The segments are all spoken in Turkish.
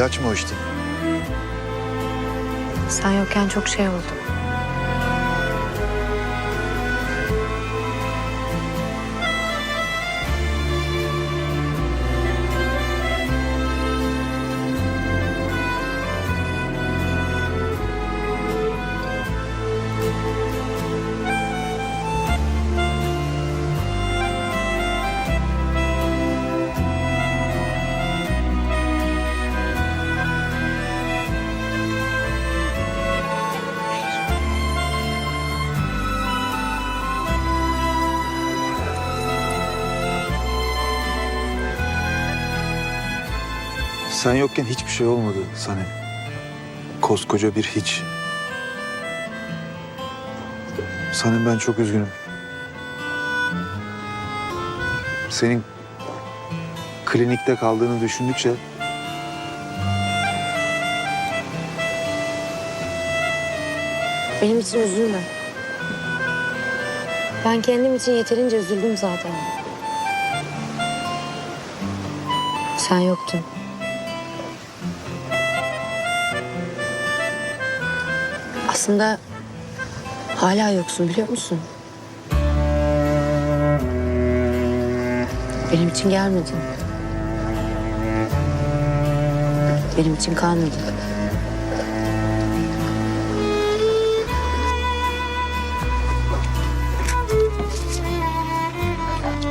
İlaç mı o işte? Sen yokken çok şey oldu. Sen yokken hiçbir şey olmadı Sanem. Koskoca bir hiç. Sanem ben çok üzgünüm. Senin klinikte kaldığını düşündükçe Benim için üzülme. Ben kendim için yeterince üzüldüm zaten. Sen yoktun. Aslında hala yoksun biliyor musun? Benim için gelmedin. Benim için kalmadın.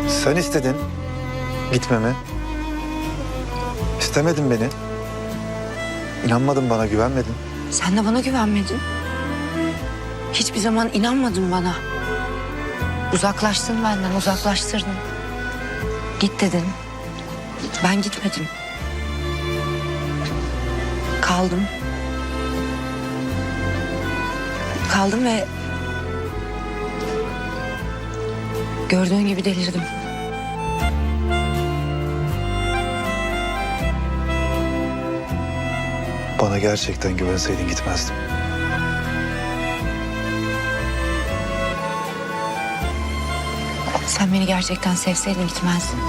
sen istedin gitmemi. İstemedin beni. İnanmadın bana, güvenmedin. Sen de bana güvenmedin. Hiçbir zaman inanmadın bana. Uzaklaştın benden, uzaklaştırdın. Git dedin. Ben gitmedim. Kaldım. Kaldım ve... Gördüğün gibi delirdim. Bana gerçekten güvenseydin gitmezdim. Sen beni gerçekten sevseydin gitmezdin.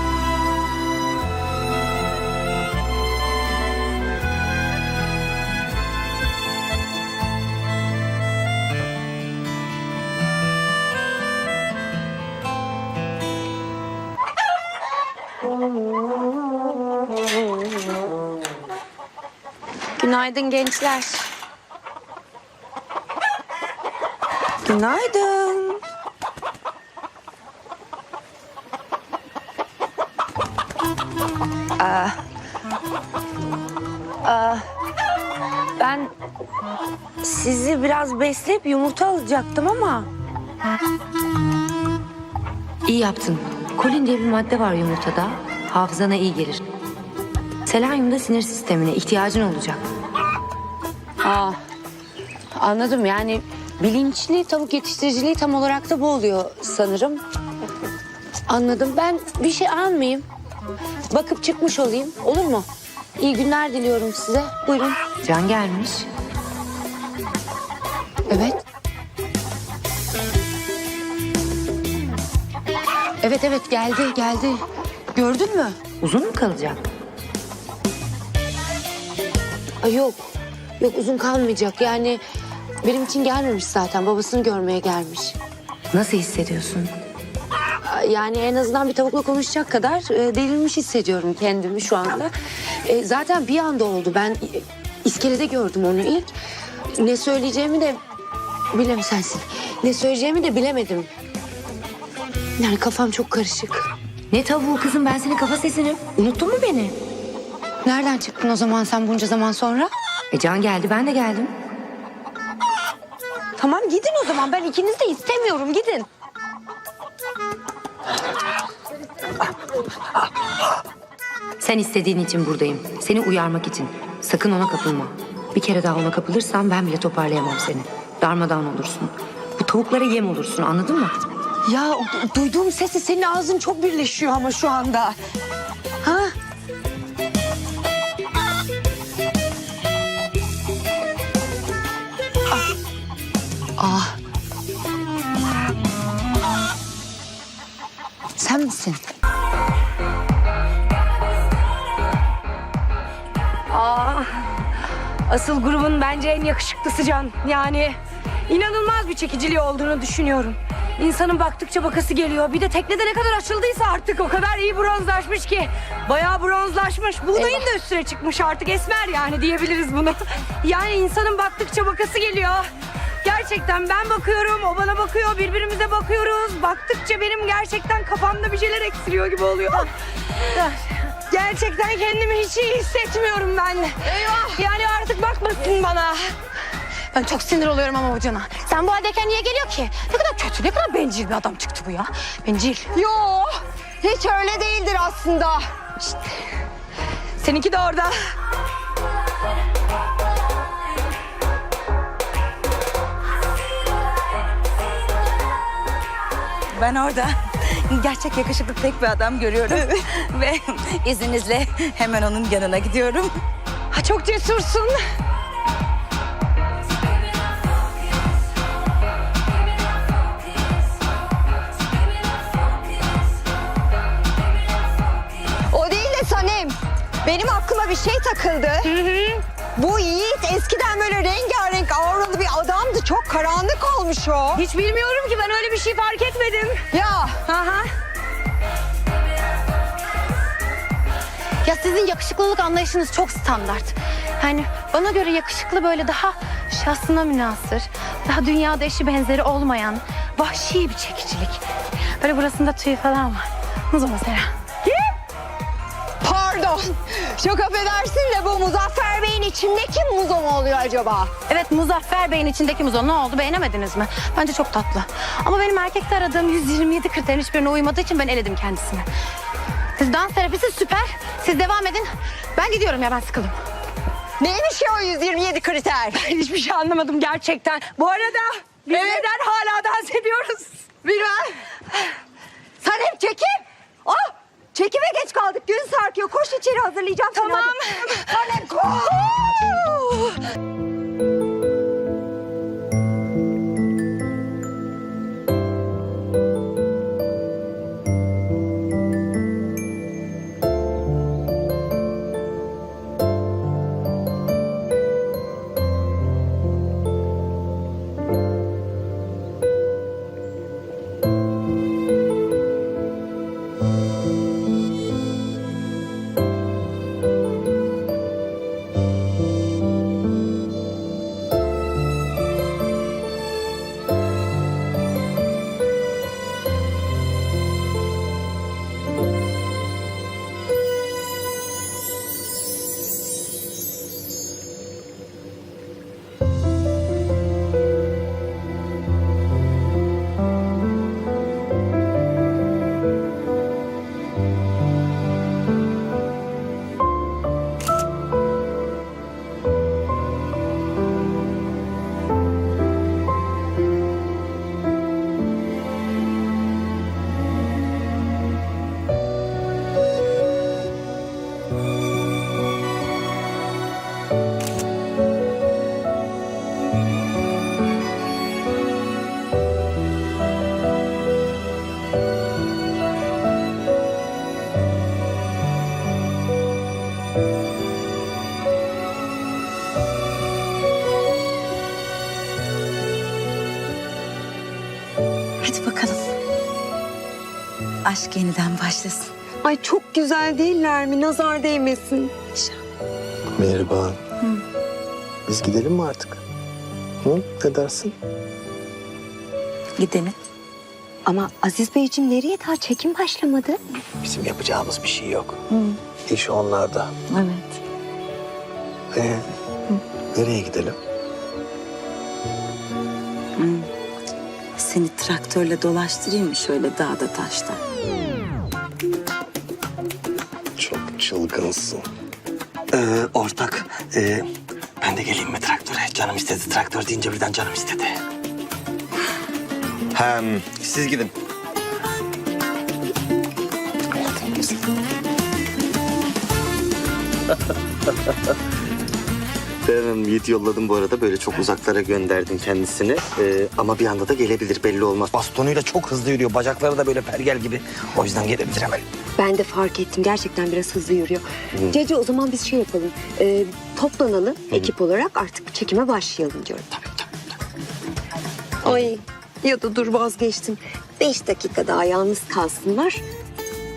Günaydın gençler. Günaydın. Sizi biraz besleyip yumurta alacaktım ama... İyi yaptın. Kolin diye bir madde var yumurtada. Hafızana iyi gelir. Selenyum da sinir sistemine ihtiyacın olacak. Aa, anladım yani bilinçli tavuk yetiştiriciliği tam olarak da bu oluyor sanırım. Anladım. Ben bir şey almayayım. Bakıp çıkmış olayım. Olur mu? İyi günler diliyorum size. Buyurun. Can gelmiş. Evet. Evet evet geldi geldi. Gördün mü? Uzun mu kalacak? Ay yok. Yok uzun kalmayacak. Yani benim için gelmemiş zaten. Babasını görmeye gelmiş. Nasıl hissediyorsun? Yani en azından bir tavukla konuşacak kadar e, delirmiş hissediyorum kendimi şu anda. E, zaten bir anda oldu. Ben e, iskelede gördüm onu ilk. Ne söyleyeceğimi de bilem sensin. Ne söyleyeceğimi de bilemedim. Yani kafam çok karışık. Ne tavuğu kızım ben senin kafa sesinim. Unuttun mu beni? Nereden çıktın o zaman sen bunca zaman sonra? E Can geldi ben de geldim. Tamam gidin o zaman ben ikinizi de istemiyorum gidin. Sen istediğin için buradayım. Seni uyarmak için. Sakın ona kapılma. Bir kere daha ona kapılırsan ben bile toparlayamam seni. Darmadağın olursun. Bu tavuklara yem olursun anladın mı? Ya du- duyduğum sesi senin ağzın çok birleşiyor ama şu anda. Ha? Ah. Sen misin? Aa, Asıl grubun bence en yakışıklısı Can. Yani inanılmaz bir çekiciliği olduğunu düşünüyorum. İnsanın baktıkça bakası geliyor. Bir de teknede ne kadar açıldıysa artık o kadar iyi bronzlaşmış ki. Bayağı bronzlaşmış. Buğdayın da üstüne çıkmış artık esmer yani diyebiliriz bunu. Yani insanın baktıkça bakası geliyor. Gerçekten ben bakıyorum, o bana bakıyor, birbirimize bakıyoruz. Baktıkça benim gerçekten kafamda bir şeyler eksiliyor gibi oluyor. Gerçekten kendimi hiç iyi hissetmiyorum ben. Eyvah! Yani artık bakmasın bana. Ben çok sinir oluyorum ama bu cana. Sen bu haldeyken niye geliyor ki? Ne kadar kötü, ne kadar bencil bir adam çıktı bu ya. Bencil. Yo, hiç öyle değildir aslında. Seninki de orada. Ben orada gerçek yakışıklı tek bir adam görüyorum. Ve izninizle hemen onun yanına gidiyorum. Ha, çok cesursun. Bir şey takıldı. Bu Yiğit eskiden böyle rengarenk auralı bir adamdı. Çok karanlık olmuş o. Hiç bilmiyorum ki ben öyle bir şey fark etmedim. Ya Aha. Ya sizin yakışıklılık anlayışınız çok standart. Yani bana göre yakışıklı böyle daha şahsına münasır, daha dünyada eşi benzeri olmayan vahşi bir çekicilik. Böyle burasında tüy falan var. Muzo mesela. Çok affedersin de bu Muzaffer Bey'in içindeki muzo mu oluyor acaba? Evet Muzaffer Bey'in içindeki muzo ne oldu beğenemediniz mi? Bence çok tatlı. Ama benim erkekte aradığım 127 kriterin hiçbirine uymadığı için ben eledim kendisini. Siz dans terapisi süper. Siz devam edin. Ben gidiyorum ya ben sıkıldım. Neymiş ya o 127 kriter? Ben hiçbir şey anlamadım gerçekten. Bu arada biz Evet. neden hala dans ediyoruz? Bilmem. Sanem çekim. Ah çekime geç kaldık. Gün sarkıyor. Koş içeri hazırlayacağım seni. Tamam. Sanem koş. Aşk yeniden başlasın. Ay çok güzel değiller mi? Nazar değmesin. Mihriban. Biz gidelim mi artık? Hı? Ne dersin? Gidelim. Ama Aziz Beyciğim nereye daha çekim başlamadı? Bizim yapacağımız bir şey yok. İş onlarda. Evet. Ee, nereye gidelim? Seni traktörle dolaştırayım mı şöyle dağda taşta? Çok çılgınsın. Ee, ortak, ee, ben de geleyim mi traktöre? Canım istedi. Traktör deyince birden canım istedi. Hem siz gidin. Beren Hanım yolladım bu arada. Böyle çok uzaklara gönderdim kendisini. Ee, ama bir anda da gelebilir belli olmaz. Bastonuyla çok hızlı yürüyor. Bacakları da böyle pergel gibi. O yüzden gelebilir hemen. Ben de fark ettim. Gerçekten biraz hızlı yürüyor. Cece o zaman biz şey yapalım. Ee, toplanalım ekip olarak artık çekime başlayalım diyorum. Tabii tabii. Ay ya da dur vazgeçtim. Beş dakika daha yalnız kalsınlar.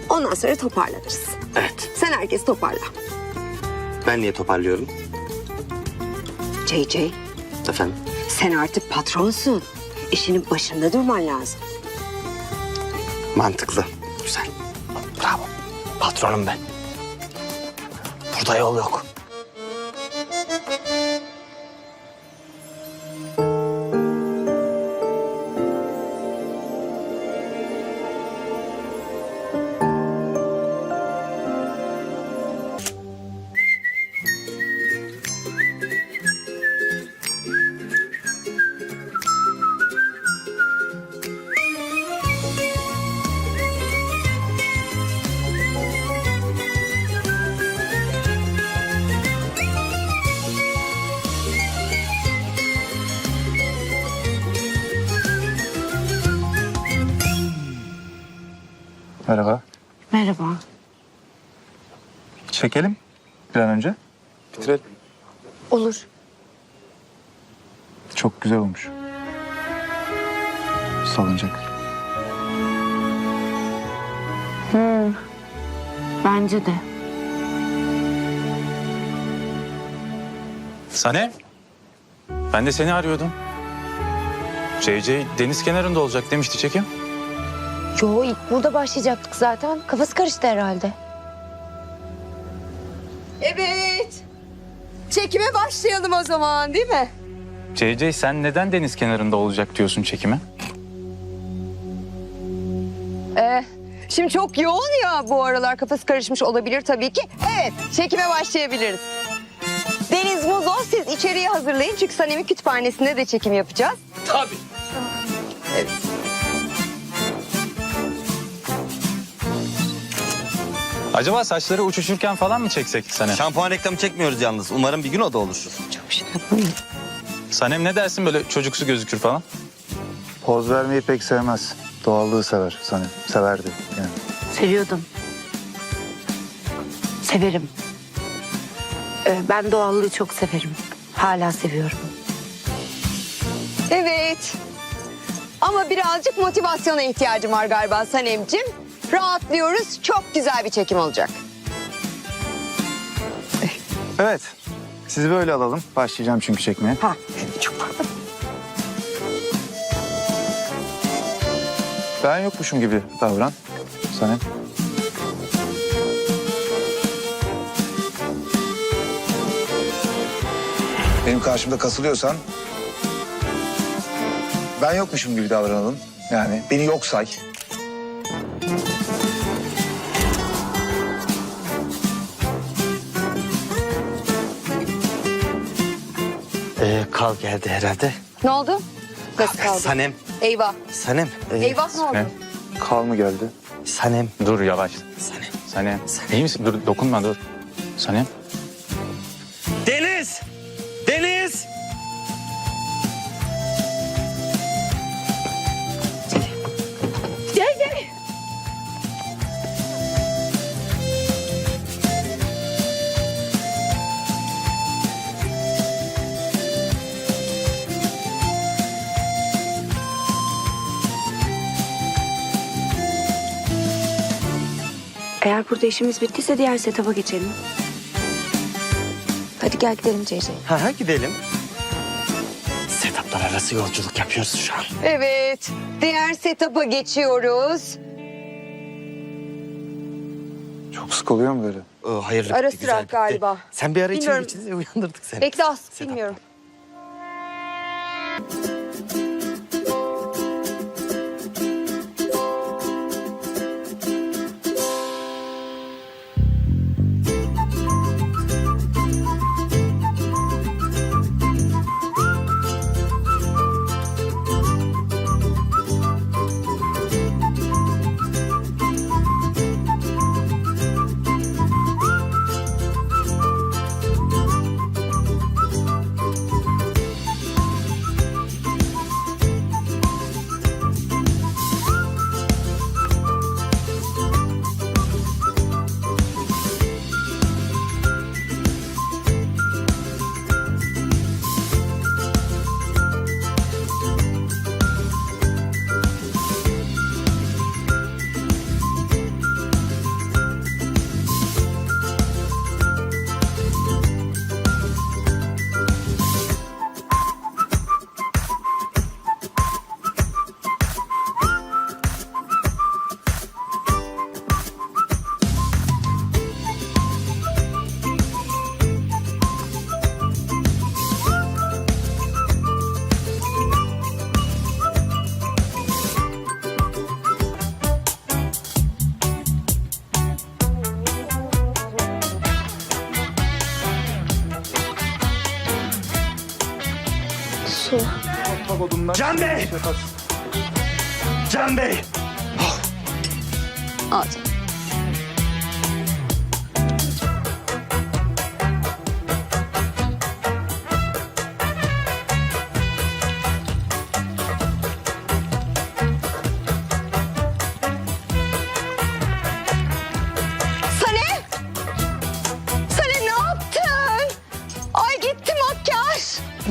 Ondan sonra toparlanırız. Evet. Sen herkes toparla. Ben niye toparlıyorum? CC Efendim? sen artık patronsun. İşinin başında durman lazım. Mantıklı. Güzel. Bravo. Patronum ben. Burada yol yok. Güzel olmuş. Salıncak. Bence de. Sanem. Ben de seni arıyordum. JJ deniz kenarında olacak demişti çekim. Yo ilk burada başlayacaktık zaten. Kafası karıştı herhalde. Evet. Çekime başlayalım o zaman değil mi? JJ sen neden deniz kenarında olacak diyorsun çekime? Ee, şimdi çok yoğun ya bu aralar kafası karışmış olabilir tabii ki. Evet çekime başlayabiliriz. Deniz Muzo siz içeriği hazırlayın çünkü Sanem'in kütüphanesinde de çekim yapacağız. Tabii. Evet. Acaba saçları uçuşurken falan mı çeksek Sanem? Şampuan reklamı çekmiyoruz yalnız. Umarım bir gün o da oluşur. Sanem ne dersin böyle çocuksu gözükür falan? Poz vermeyi pek sevmez. Doğallığı sever Sanem. Severdi yani. Seviyordum. Severim. Ee, ben doğallığı çok severim. Hala seviyorum. Evet. Ama birazcık motivasyona ihtiyacım var galiba Sanem'cim. Rahatlıyoruz. Çok güzel bir çekim olacak. Evet. Sizi böyle alalım. Başlayacağım çünkü çekmeye. Ha, çok pardon. Ben yokmuşum gibi davran. Sanem. Benim karşımda kasılıyorsan ben yokmuşum gibi davranalım. Yani beni yok say. Kal geldi herhalde. Ne oldu? Nasıl kaldı? Sanem. Eyvah. Sanem. ee, Eyvah ne oldu? Kal mı geldi? Sanem. Dur yavaş. Sanem. Sanem. İyi misin? Dur dokunma dur. Sanem. Burada işimiz bittiyse diğer setup'a geçelim. Hadi gel gidelim CC. Ha, ha gidelim. Setuplar arası yolculuk yapıyoruz şu an. Evet. Diğer setup'a geçiyoruz. Çok sık oluyor mu böyle? Ee, hayırlı Ara bitti, sıra güzel bitti. galiba. Sen bir ara içeri Bilmiyorum. geçiniz uyandırdık seni. Bekle az. Setup'ta. Bilmiyorum. Can Bey! Can Bey! Al canım.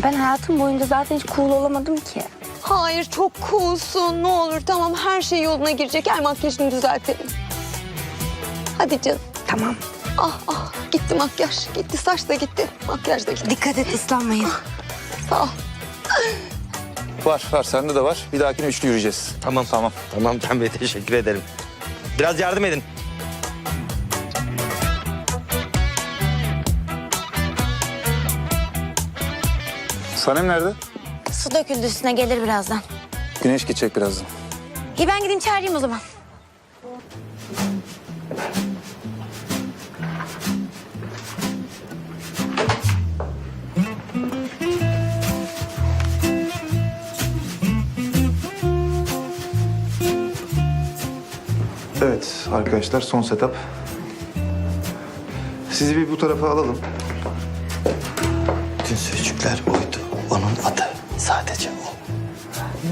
Ben hayatım boyunca zaten hiç cool olamadım ki. Hayır çok coolsun. Ne olur tamam her şey yoluna girecek. Gel makyajını düzeltelim. Hadi canım. Tamam. Ah ah gitti makyaj. Gitti saç da gitti. Makyaj da gitti. Dikkat et ıslanmayın. Sağ ol. Var var sende de var. Bir dahakine üçlü yürüyeceğiz. Tamam tamam. Tamam Bey teşekkür ederim. Biraz yardım edin. Sanem nerede? Su döküldü üstüne gelir birazdan. Güneş geçecek birazdan. İyi ben gideyim çağırayım o zaman. Evet arkadaşlar son setup. Sizi bir bu tarafa alalım. Bütün sözcükler oydu. Onun adı sadece o.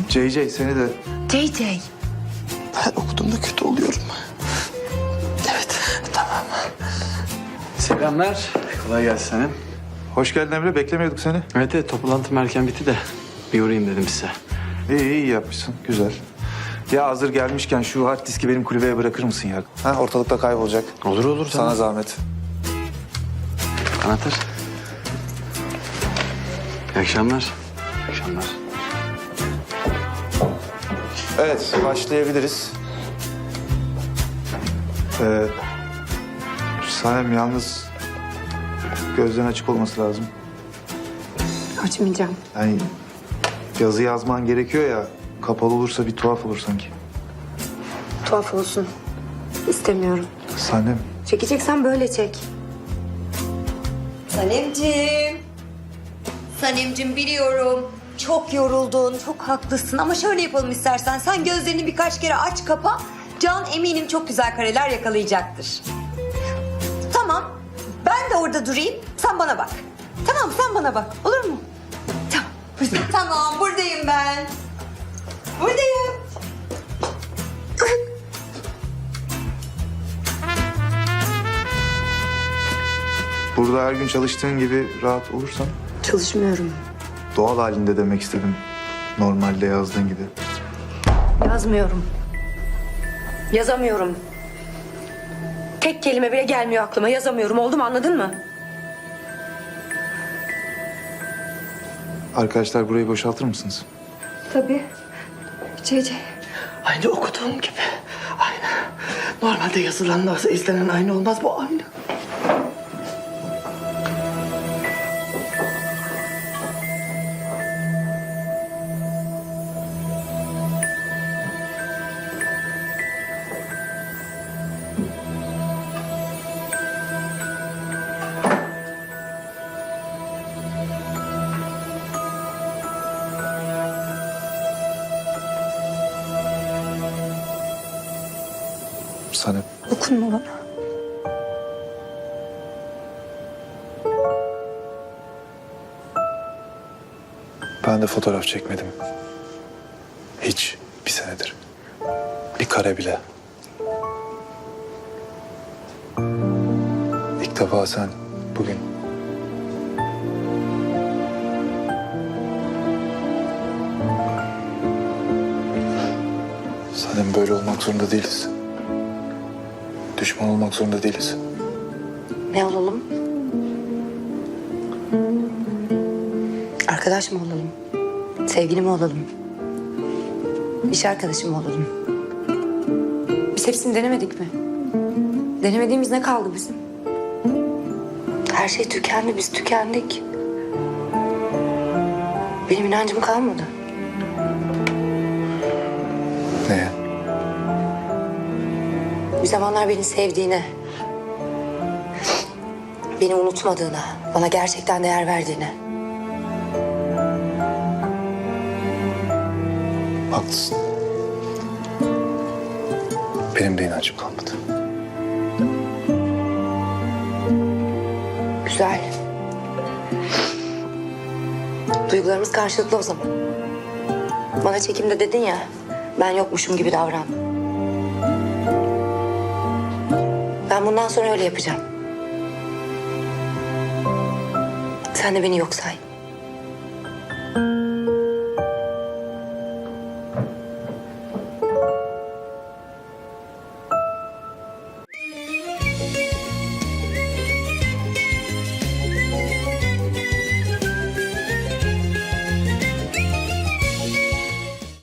JJ seni de JJ. Her okuduğumda kötü oluyorum. Evet tamam. Selamlar. Kolay gelsin hanım. hoş geldin Emre. Beklemiyorduk seni. Evet evet toplantım erken bitti de bir uğrayayım dedim size. İyi iyi yapmışsın. Güzel. Ya hazır gelmişken şu hard diski benim kulübeye bırakır mısın ya? Ha, ortalıkta kaybolacak. Olur olur Sana tamam. zahmet. Anahtar. İyi akşamlar. İyi akşamlar. Evet, başlayabiliriz. Ee, Sanem yalnız gözden açık olması lazım. Açmayacağım. Yani yazı yazman gerekiyor ya, kapalı olursa bir tuhaf olur sanki. Tuhaf olsun. İstemiyorum. Sanem, Çekeceksen böyle çek. Sanemcim. Sanemcim biliyorum. Çok yoruldun, çok haklısın ama şöyle yapalım istersen. Sen gözlerini birkaç kere aç kapa. Can eminim çok güzel kareler yakalayacaktır. Tamam. Ben de orada durayım. Sen bana bak. Tamam sen bana bak. Olur mu? Tamam. tamam buradayım ben. Buradayım. burada her gün çalıştığın gibi rahat olursan Çalışmıyorum. doğal halinde demek istedim. Normalde yazdığın gibi. Yazmıyorum. Yazamıyorum. Tek kelime bile gelmiyor aklıma. Yazamıyorum. Oldu mu anladın mı? Arkadaşlar burayı boşaltır mısınız? Tabii. Cece. Aynı okuduğum gibi. Aynı. Normalde yazılanla izlenen aynı olmaz bu aynı. Dokunma bana. Ben de fotoğraf çekmedim. Hiç bir senedir. Bir kare bile. İlk defa sen bugün. Sanem böyle olmak zorunda değiliz. Düşman olmak zorunda değiliz. Ne olalım? Arkadaş mı olalım? Sevgili mi olalım? İş arkadaşı mı olalım? Biz hepsini denemedik mi? Denemediğimiz ne kaldı bizim? Her şey tükendi, biz tükendik. Benim inancım kalmadı. Zamanlar beni sevdiğine, beni unutmadığına, bana gerçekten değer verdiğine. Haklısın. Benim de inancım kalmadı. Güzel. Duygularımız karşılıklı o zaman. Bana çekimde dedin ya, ben yokmuşum gibi davran. Ben bundan sonra öyle yapacağım. Sen de beni yok say.